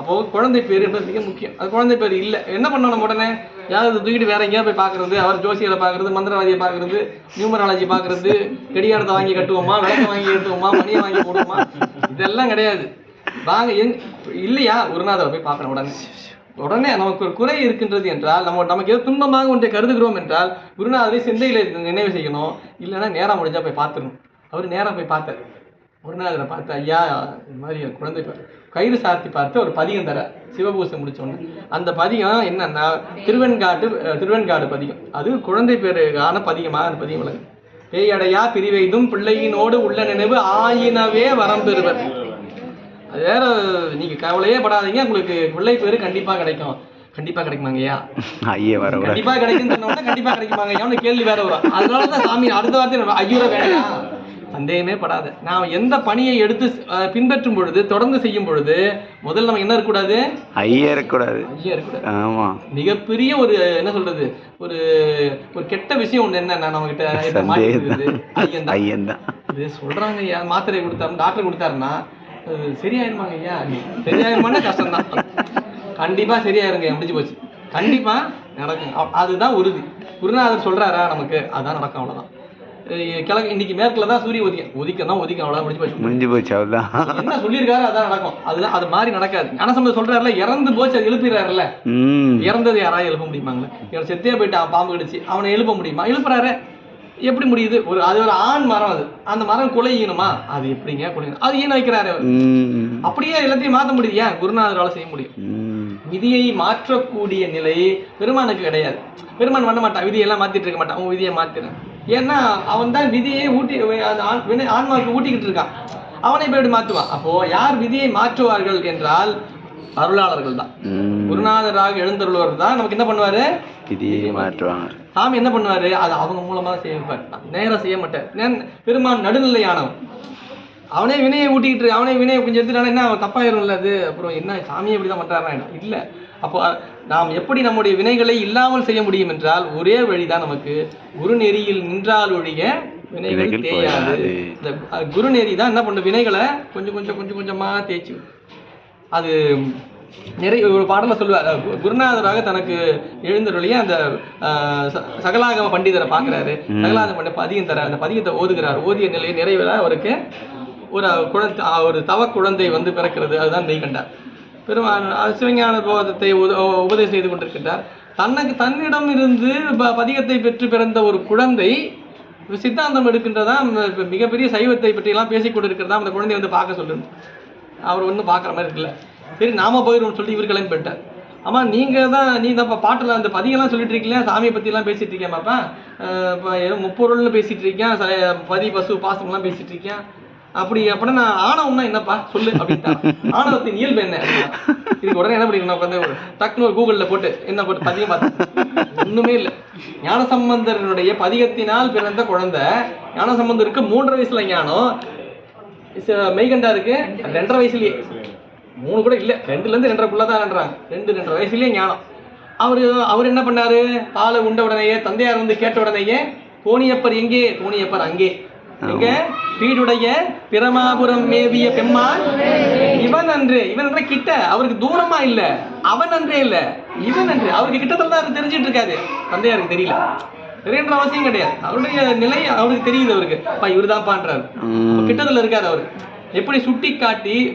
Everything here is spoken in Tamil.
அப்போ குழந்தை பேர் என்பது மிக முக்கியம். அது குழந்தை பேர் இல்லை. என்ன பண்ணணும் உடனே யாராவது தூக்கிட்டு வேற எங்கேயா போய் பார்க்கறது அவர் ஜோசியரை பார்க்கறது மந்திரவாதியை பார்க்கறது நியூமராலஜி பார்க்கறது கடிகாரத்தை வாங்கி கட்டுவோமா விளக்க வாங்கி கட்டுவோமா மணியை வாங்கி போடுவோமா? இதெல்லாம் கிடையாது. வாங்க எங் இல்லையா? குருநாதரை போய் பார்க்கணும் உடனே. உடனே நமக்கு ஒரு குறை இருக்கின்றது என்றால் நம்ம நமக்கு ஏதோ துன்பமாக ஒன்றை கருதுகிறோம் என்றால் குருநாதரை சிந்தையில் நினைவு செய்யணும். இல்லைன்னா நேரம் முடிஞ்சா போய் பார்த்துடணும். அவர் நேரம் போய் பார்த்தார். குருநாதரை பார்த்து ஐயா இந்த மாதிரி குழந்தை பாரு கயிறு சாத்தி பார்த்து ஒரு பதிகம் தர சிவபூசை முடிச்ச உடனே அந்த பதிகம் என்னன்னா திருவெண்காட்டு திருவெண்காடு பதிகம். அது குழந்தை பேருக்கான பதிகமாக அந்த பதிகம் விளக்கு பேயடையா பிரிவைதும் பிள்ளையினோடு உள்ள நினைவு ஆயினவே வரம் பெறுவர். அது வேற நீங்க கவலையே படாதீங்க. உங்களுக்கு பிள்ளை பேரு கண்டிப்பா கிடைக்கும். கண்டிப்பா கிடைக்குமாங்கய்யா? ஐயே வர கண்டிப்பா கிடைக்கும் கண்டிப்பா கிடைக்குமாங்கய்யான்னு கேள்வி வேற வரும். அதனாலதான் சாமி அடுத்த வார்த்தை ஐயூர வேலையா சந்தேகமே படாத. நாம் எந்த பணியை எடுத்து பின்பற்றும் பொழுது தொடர்ந்து செய்யும் பொழுது முதல்ல நம்ம என்ன இருக்கக்கூடாது? ஐயே இருக்கக்கூடாது. ஐயா இருக்கக்கூடாது. ஆமா. மிகப்பெரிய ஒரு என்ன சொல்றது ஒரு ஒரு கெட்ட விஷயம் ஒண்ணு என்னன்னா நம்ம கிட்ட ஐயன் தான் இது சொல்றாங்க ஐயா மாத்திரை கொடுத்தாரு டாக்டர் கொடுத்தாருன்னா சரியாயிருமாங்க ஐயா? சரியாயிருமான்னா கஷ்டம் தான் கண்டிப்பா சரியாயிருங்க முடிஞ்சு போச்சு. கண்டிப்பா நடக்கும். அதுதான் உறுதி. குருநாதர் சொல்றாரா நமக்கு? அதான் நடக்கும் அவ்வளவுதான். கிழக்கு இன்னைக்கு மேற்குல தான் சூரிய உதிக்கம் உதிக்கம் தான் உதிக்கம் அவ்வளவுதான் முடிஞ்சு போச்சு. முடிஞ்சு போச்சு அவ்வளோதான் என்ன சொல்லியிருக்காரு அதான் நடக்கும். அதுதான் அது மாதிரி நடக்காது. ஞானசம்பந்தர் சொல்றாருல இறந்து போச்சு அது எழுப்பிடுறாருல்ல இறந்தது யாராவது எழுப்ப முடியுமாங்களே? இவன் செத்தே போயிட்டான் பாம்பு கடிச்சு அவனை எழுப்ப முடியுமா? எழுப்புறாரு. எப்படி முடியுது? ஒரு அது ஒரு ஆண் மரம் அது. அந்த மரம் குலை ஈனுமா அது எப்படிங்க குலை? அது ஈன வைக்கிறாரு அப்படியே எல்லாத்தையும் மாத்த முடியுது. ஏன்? குருநாதரால செய்ய முடியும். விதியை மாற்றக்கூடிய நிலை பெருமானுக்கு கிடையாது. பெருமான் பண்ண மாட்டான். விதியெல்லாம் மாத்திட்டு இருக்க மாட்டான். அவன் விதியை மாத்திறான் ஏன்னா அவன் தான் விதியை ஊட்டி ஆன்மாவுக்கு ஊட்டிக்கிட்டு இருக்கான். அவனை போய் எப்படி மாத்துவான் அப்போ யார் விதியை மாற்றுவார்கள் என்றால் அருளாளர்கள் தான். குருநாதராக எழுந்தருள்வர் தான். நமக்கு என்ன பண்ணுவாரு? விதியை மாற்றுவாங்க சாமி என்ன பண்ணுவாரு? அது அவங்க மூலமா தான் செய்ய வைப்பார் நேரா செய்ய மாட்டார். பெருமான் நடுநிலையானவன். அவனே வினையை ஊட்டிக்கிட்டு. அவனே வினையை கொஞ்சம் எடுத்துட்டானா என்ன அவன் தப்பாயிரும்ல அது? அப்புறம் என்ன சாமி எப்படி தான் பண்றாருன்னா இல்ல. அப்போ நாம் எப்படி நம்முடைய வினைகளை இல்லாமல் செய்ய முடியும் என்றால் ஒரே வழிதான் நமக்கு குருநெறியில் நின்றால் ஒழிய வினைகள் தேயாது. இந்த அஹ், குருநெறி தான் என்ன பண்ணும்? வினைகளை கொஞ்சம் கொஞ்சம் கொஞ்சம் கொஞ்சமா தேய்ச்சி. அது நிறைய ஒரு பாடல சொல்லுவார் குருநாதராக தனக்கு எழுந்தருளிய அந்த சகலாகம பண்டிதரை பார்க்குறாரு. சகலாகம பண்டித பதியம் தர அந்த பதியத்தை ஓதுகிறார். ஓதிய நிலையை நிறைவேற அவருக்கு ஒரு குழந்தை ஒரு தவ குழந்தை வந்து பிறக்கிறது அதுதான் மெய்கண்டார் பெருமான் சிவஞான போதத்தை உத- உபதேசம் செய்து கொண்டிருக்கின்றார். தனக்கு தன்னிடம் இருந்து ப- பதிகத்தை பெற்று பிறந்த ஒரு குழந்தை சித்தாந்தம் எடுக்கின்றதா ம- மிகப்பெரிய சைவத்தை பற்றியெல்லாம் பேசிக் கொண்டிருக்கிறதா அந்த குழந்தை வந்து பார்க்க சொல்லுது. அவர் ஒன்றும் பார்க்குற மாதிரி இருக்குல்ல சரி நாம போயிடும் சொல்லி இவர் கிளம்பி போயிட்டார். நீங்கள் தான் நீ தான் பாட்டில் அந்த பதிகெல்லாம் சொல்லிட்டு இருக்கீங்களா சாமியை பற்றிலாம் பேசிகிட்டு இருக்கேன்ப்பா இப்போ ஏதோ முப்பொருள்னு பேசிகிட்டு இருக்கேன் ச- பதி பசு பாசம்லாம் பேசிகிட்டு இருக்கேன் அப்படி அப்படின்னா நான் ஆணவம்னா என்னப்பா? சொல்லு அப்படின்ட்டா. ஆணவத்தின் இயல்பு என்ன இதுக்கு உடனே என்ன பண்ணிக்கணும் உட்காந்து ஒரு டக்குனு ஒரு கூகுளில் போட்டு என்ன போட்டு பதிகம் பார்த்து ஒன்றுமே இல்லை. ஞானசம்பந்தருடைய பதிகத்தினால் பிறந்த குழந்தை ஞானசம்பந்தருக்கு மூன்றரை வயசுல ஞானம். மெய்கண்டா மெய்கண்டாருக்கு ரெண்டரை வயசுலயே. மூணு கூட இல்லை. ரெண்டுல இருந்து ரெண்டரைக்குள்ள தான் ரெண்டு ரெண்டரை வயசுலயே ஞானம். அவர் அவர் என்ன பண்ணாரு? பாலை உண்ட உடனேயே தந்தையார் வந்து கேட்ட உடனேயே கோணியப்பர் எங்கே? கோணியப்பர் அங்கே. எங்க வீடுடைய பிரமாபுரம் மேவிய பெம்மான் இவன் அன்று இவன் அன்று கிட்ட. அவருக்கு தூரமா இல்ல. அவன் அன்றே இல்ல. இவன் அன்று. அவருக்கு கிட்டத்துல தான் தெரிஞ்சிட்டு இருக்காரு தந்தையாருக்கு தெரியல. தெரியன்ற அவசியம் கிடையாது. அவருடைய நிலை அவருக்கு தெரியுது அவருக்கு. அப்பா இவரு தான் ம். கிட்டத்துல இருக்காரு அவரு. எப்படி சுட்டி காட்டி